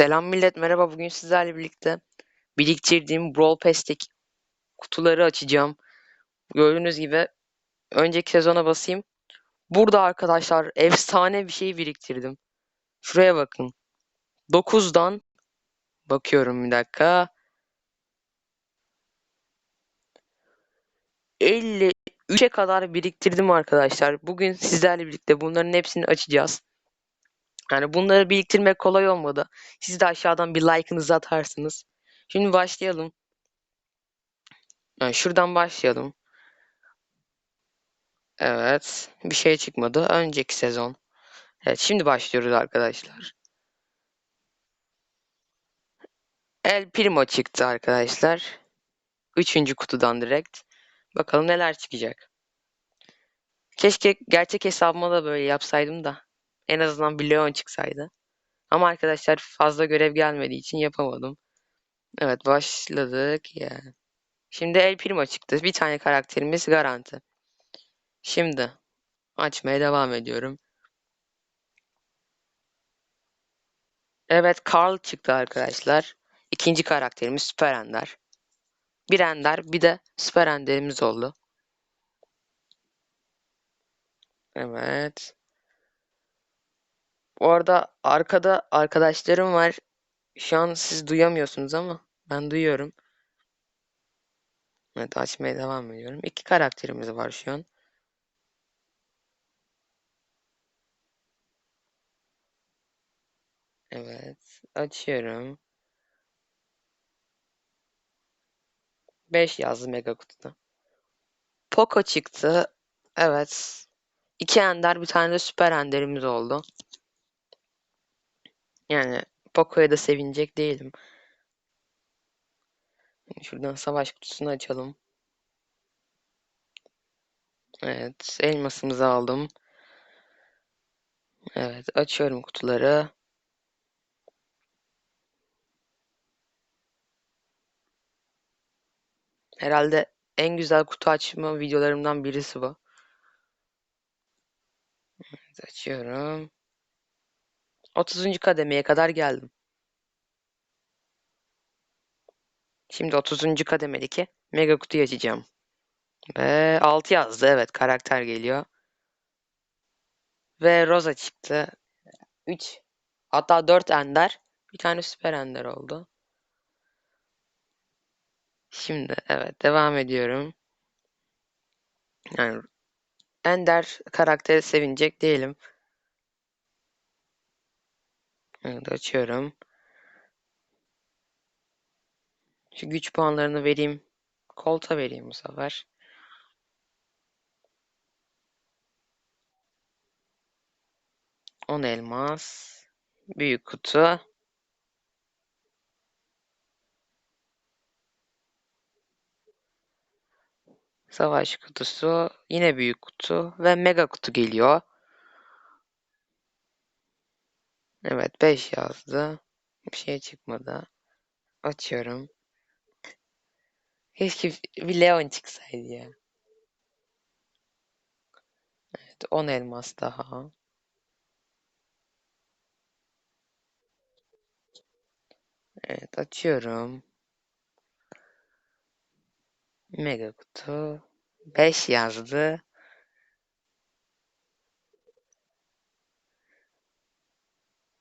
Selam millet, merhaba. Bugün sizlerle birlikte biriktirdiğim Brawl Pass'teki kutuları açacağım. Gördüğünüz gibi önceki sezona basayım. Burada arkadaşlar efsane bir şey biriktirdim. Şuraya bakın. 9'dan bakıyorum bir dakika. 53'e kadar biriktirdim arkadaşlar. Bugün sizlerle birlikte bunların hepsini açacağız. Yani bunları biriktirmek kolay olmadı. Siz de aşağıdan bir like'ınızı atarsınız. Şimdi başlayalım. Yani şuradan başlayalım. Evet. Bir şey çıkmadı. Önceki sezon. Evet şimdi başlıyoruz arkadaşlar. El Primo çıktı arkadaşlar. Üçüncü kutudan direkt. Bakalım neler çıkacak. Keşke gerçek hesabıma da böyle yapsaydım da. En azından bir Leon çıksaydı. Ama arkadaşlar fazla görev gelmediği için yapamadım. Evet başladık ya. Şimdi El Primo çıktı. Bir tane karakterimiz garanti. Şimdi açmaya devam ediyorum. Evet Carl çıktı arkadaşlar. İkinci karakterimiz Süper Ender. Bir Ender bir de Süper Ender'imiz oldu. Evet. Bu arada arkada arkadaşlarım var. Şu an siz duyamıyorsunuz ama ben duyuyorum. Evet açmaya devam ediyorum. İki karakterimiz var şu an. Evet açıyorum. 5 yazdı mega kutuda. Poco çıktı. Evet. İki ender bir tane de süper enderimiz oldu. Yani Poco'ya da sevinecek değilim. Şuradan savaş kutusunu açalım. Evet, elmasımızı aldım. Evet, açıyorum kutuları. Herhalde en güzel kutu açma videolarımdan birisi bu. Evet, açıyorum. 30. kademeye kadar geldim. Şimdi 30. kademedeki mega kutuyu açacağım. Ve 6 yazdı. Evet, karakter geliyor. Ve Rosa çıktı. 3 hatta 4 ender. Bir tane süper ender oldu. Şimdi evet devam ediyorum. Yani Ender karakteri sevinecek değilim. Evet açıyorum. Şu güç puanlarını vereyim. Kolta vereyim bu sefer. On elmas. Büyük kutu. Savaş kutusu. Yine büyük kutu. Ve mega kutu geliyor. Evet 5 yazdı. Bir şey çıkmadı. Açıyorum. Keşke bir Leon çıksaydı ya. Evet 10 elmas daha. Evet açıyorum. Mega kutu. 5 yazdı.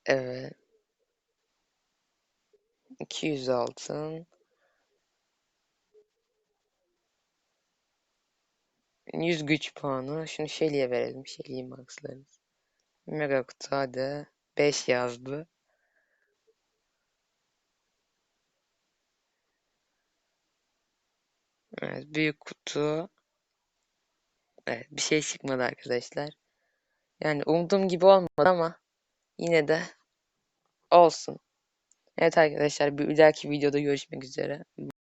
Evet. 200 altın. 100 güç puanı. Şunu Shelly'e verelim. Shelly'yi maxlarız. Mega kutu hadi. 5 yazdı. Evet, büyük kutu. Evet, bir şey çıkmadı arkadaşlar. Yani umduğum gibi olmadı ama yine de olsun. Evet arkadaşlar bir dahaki videoda görüşmek üzere.